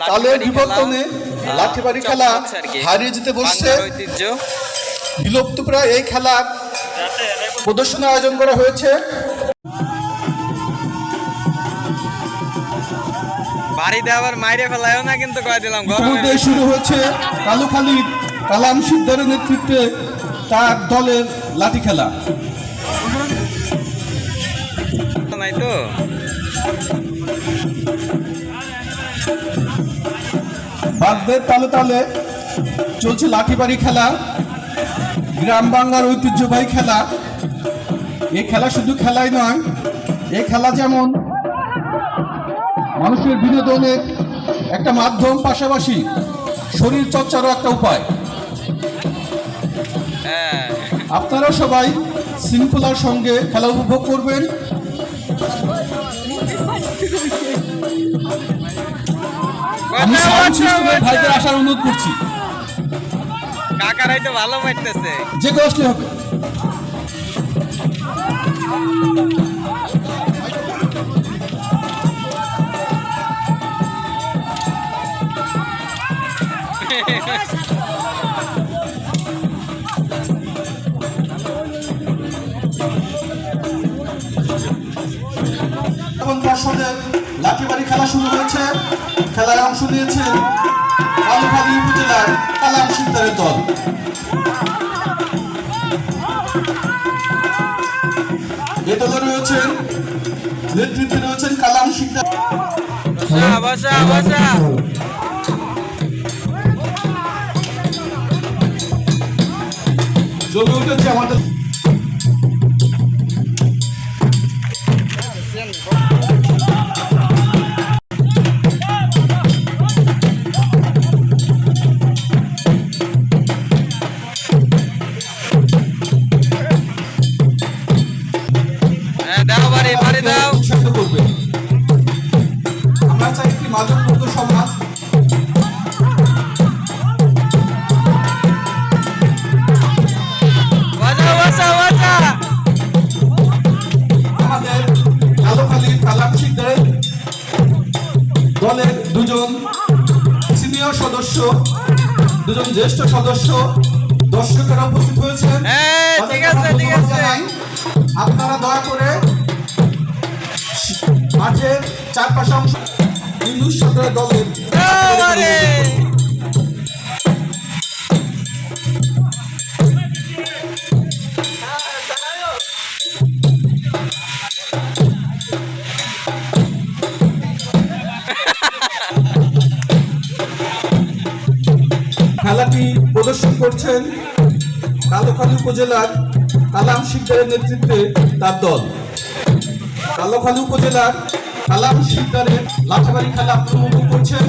কালের বিবর্তনে খেলা, লাঠিবাড়ি খেলা হচ্ছে। হারিয়ে যেতে বসছে। বিলুপ্ত প্রায় এই খেলার প্রদর্শনী আয়োজন করা হয়েছে। বাড়িতে আবার মাইরে ফেলায়ও না কিন্তু কয়ে দিলাম ইতিমধ্যে শুরু হয়েছে কালুখালীর কালাম সিকদারের নেতৃত্বে তার দলের লাঠি খেলা। নাই তো? বাদ্যের তালে তালে। চলছে লাঠিবাড়ি খেলা গ্রাম বাংলার ঐতিহ্যবাহী খেলা। এই খেলা শুধু খেলাই নয় এই খেলা যেমন মানুষের বিনোদনের একটা মাধ্যম পাশাপাশি শরীর চর্চারও একটা উপায়। হ্যাঁ। আপনারা সবাই শৃঙ্খলার সঙ্গে খেলা উপভোগ করবেন। সংশ্লিষ্ট আচ্ছা, আচ্ছা। আসার অনুরোধ করছি। কাকার হয়তো ভালো পাইতেছে যে কষ্টই হবে। এবং দর্শকদের লাঠিবাড়ি খেলা শুরু হয়েছে। খেলায় অংশ নিয়েছেন কালুখালী উপজেলার কালাম সিকদারের দল। এ দলে রয়েছেন নেতৃত্বে রয়েছেন কালাম সিকদার। বসা বসা বসা। জমে উঠেছে আমাদের দুজন সিনিয়র সদস্য দুজন জ্যেষ্ঠ সদস্য দর্শকেরা উপস্থিত হয়েছেন। হ্যাঁ। আপনারা দয়া করে মাঠের চারপাশে অংশ হিন্দু সরকারের দলের করছেন কালোখালী উপজেলার কালাম শিকদারের নেতৃত্বে তার দল। কালোখালী উপজেলার কালাম শিকদারের লাঠাবাড়ি খেলা উপভোগ করছেন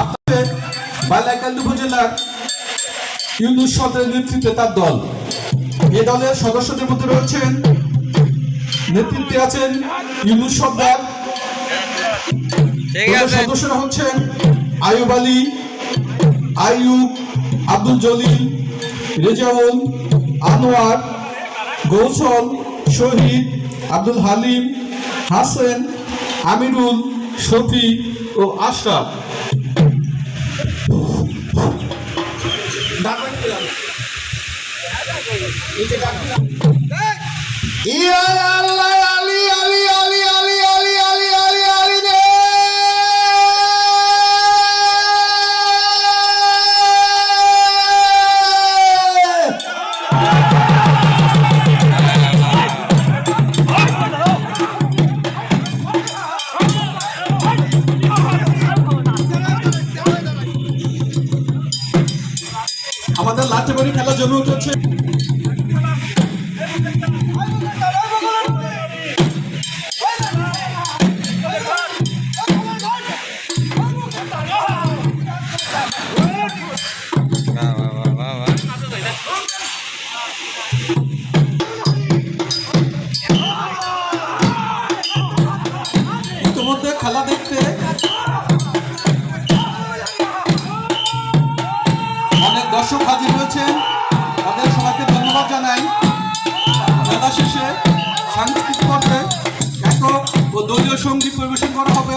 আপনাদের বালাইকান্দি উপজেলার ইউনুস সদরের নেতৃত্বে তার দল। এই দলের সদস্যদের মধ্যে রয়েছেন নেতৃত্বে আছেন ইউনুস সর্দার সদস্যরা হচ্ছেন আয়ুব আলী আইয়ুব আব্দুল জলিল রেজাউল আনোয়ার গৌসল শহীদ আব্দুল হালিম হাসেন আমিরুল শফি ও আশরাফ। ইয়া জমে উঠেছে Thank you. শেষে সাংস্কৃতিক পর্বে একক ও দলীয় সংগীত পরিবেশন করা হবে।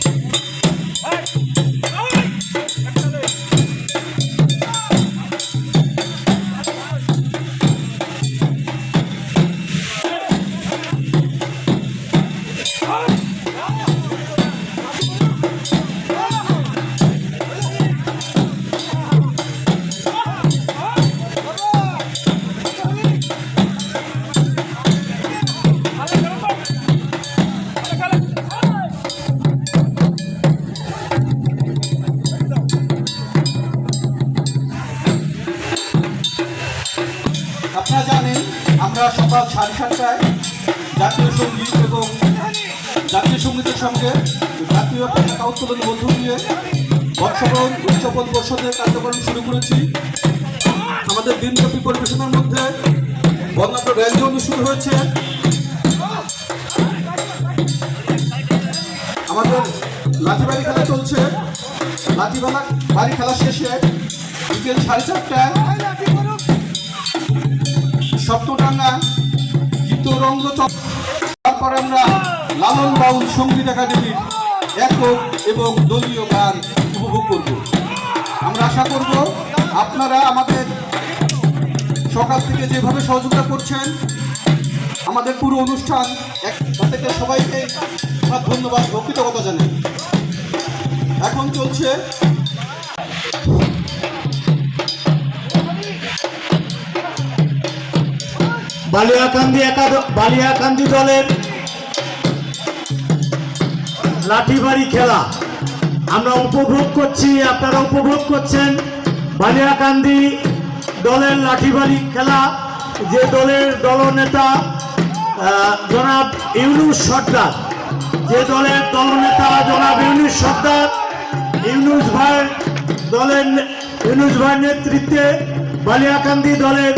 সকাল সাড়ে সাতটায়। জাতীয় সংগীত এবং জাতীয় সঙ্গীতের সঙ্গে জাতীয় পতাকা উত্তোলনের মধ্য দিয়ে বর্ষবরণ উদযাপন পরিষদের কার্যক্রম শুরু করেছি। আমাদের দিনব্যাপী পরিবেশনের মধ্যে বর্ণাঢ্য র্যালি অনুষ্ঠিত হয়েছে। আমাদের লাঠিবাড়ি খেলা চলছে। লাঠিবালা বাড়ি খেলা শেষে বিকেল সাড়ে চারটায়। সপ্তডাঙ্গা তারপর আমরা লালন বাউল সংগীত একাডেমির একক এবং দলীয় গান উপভোগ করব। আমরা আশা করব আপনারা আমাদের সকাল থেকে যেভাবে সহযোগিতা করছেন, আমাদের পুরো অনুষ্ঠান এক তাদেরকে সবাইকে ধন্যবাদ ও কৃতজ্ঞতা জানাই। এখন চলছে বালিয়াকান্দি একাদ বালিয়াকান্দি দলের লাঠিবাড়ি খেলা। আমরা উপভোগ করছি, আপনারা উপভোগ করছেন। বালিয়াকান্দি দলের লাঠিবাড়ি খেলা, যে দলের দলনেতা জনাব ইউনুস সর্দার। যে দলের দলনেতা, জনাব ইউনুস সর্দার। ইউনুস ভাই দলের ইউনুস ভাইয়ের নেতৃত্বে বালিয়াকান্দি দলের